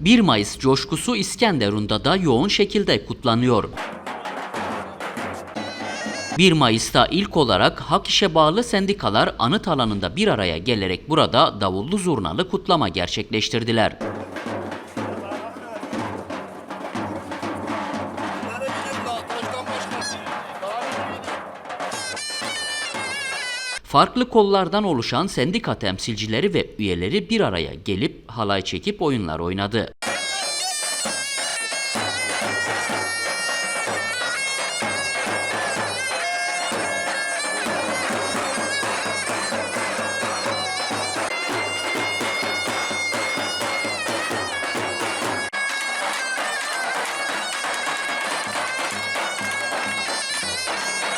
1 Mayıs coşkusu İskenderun'da da yoğun şekilde kutlanıyor. 1 Mayıs'ta ilk olarak hak işe bağlı sendikalar anıt alanında bir araya gelerek burada davullu zurnalı kutlama gerçekleştirdiler. Farklı kollardan oluşan sendika temsilcileri ve üyeleri bir araya gelip halay çekip oyunlar oynadı.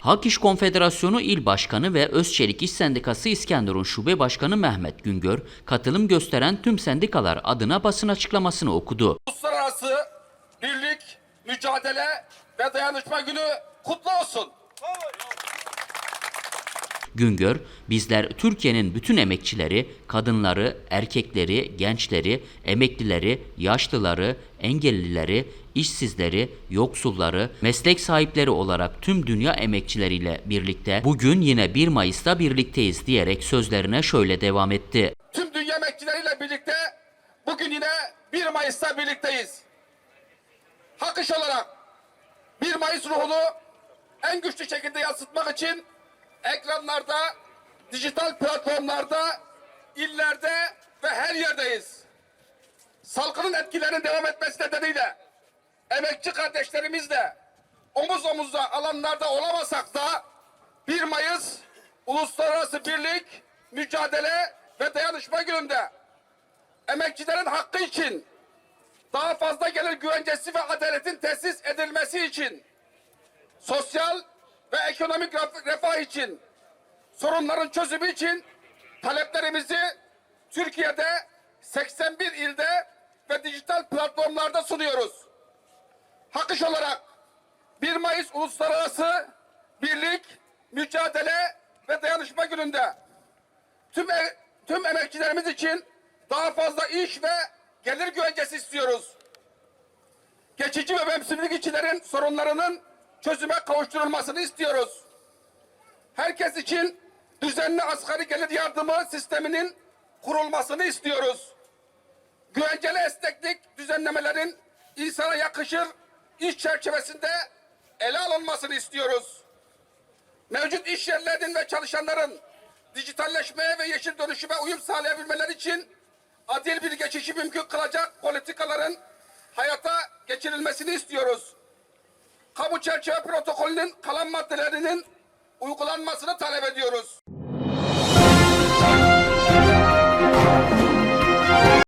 Hak İş Konfederasyonu İl Başkanı ve Özçelik İş Sendikası İskenderun Şube Başkanı Mehmet Güngör, katılım gösteren tüm sendikalar adına basın açıklamasını okudu. Uluslararası Birlik, Mücadele ve Dayanışma Günü kutlu olsun. Güngör, bizler Türkiye'nin bütün emekçileri, kadınları, erkekleri, gençleri, emeklileri, yaşlıları, engellileri, işsizleri, yoksulları, meslek sahipleri olarak tüm dünya emekçileriyle birlikte bugün yine 1 Mayıs'ta birlikteyiz diyerek sözlerine şöyle devam etti. Tüm dünya emekçileriyle birlikte bugün yine 1 Mayıs'ta birlikteyiz. Hak olarak 1 Mayıs ruhunu en güçlü şekilde yansıtmak için ekranlarda, dijital platformlarda, illerde ve her yerdeyiz. Salgının etkilerinin devam etmesi nedeniyle emekçi kardeşlerimizle omuz omuza alanlarda olamasak da 1 Mayıs Uluslararası Birlik, Mücadele ve Dayanışma Günü'nde emekçilerin hakkı için daha fazla gelir güvencesi ve adaletin tesis edilmesi için sosyal ve ekonomik ref- refah için sorunların çözümü için taleplerimizi Türkiye'de 81 ilde ve dijital platformlarda sunuyoruz. Hak iş olarak 1 Mayıs Uluslararası Birlik, Mücadele ve Dayanışma Günü'nde tüm e- tüm emekçilerimiz için daha fazla iş ve gelir güvencesi istiyoruz. Geçici ve mevsimlik işçilerin sorunlarının çözüme kavuşturulmasını istiyoruz. Herkes için düzenli asgari gelir yardımı sisteminin kurulmasını istiyoruz. Güvenceli esneklik düzenlemelerin insana yakışır iş çerçevesinde ele alınmasını istiyoruz. Mevcut iş yerlerinin ve çalışanların dijitalleşmeye ve yeşil dönüşüme uyum sağlayabilmeleri için adil bir geçişi mümkün kılacak politikaların hayata geçirilmesini istiyoruz. Kamu çerçeve protokolünün kalan maddelerinin uygulanmasını talep ediyoruz.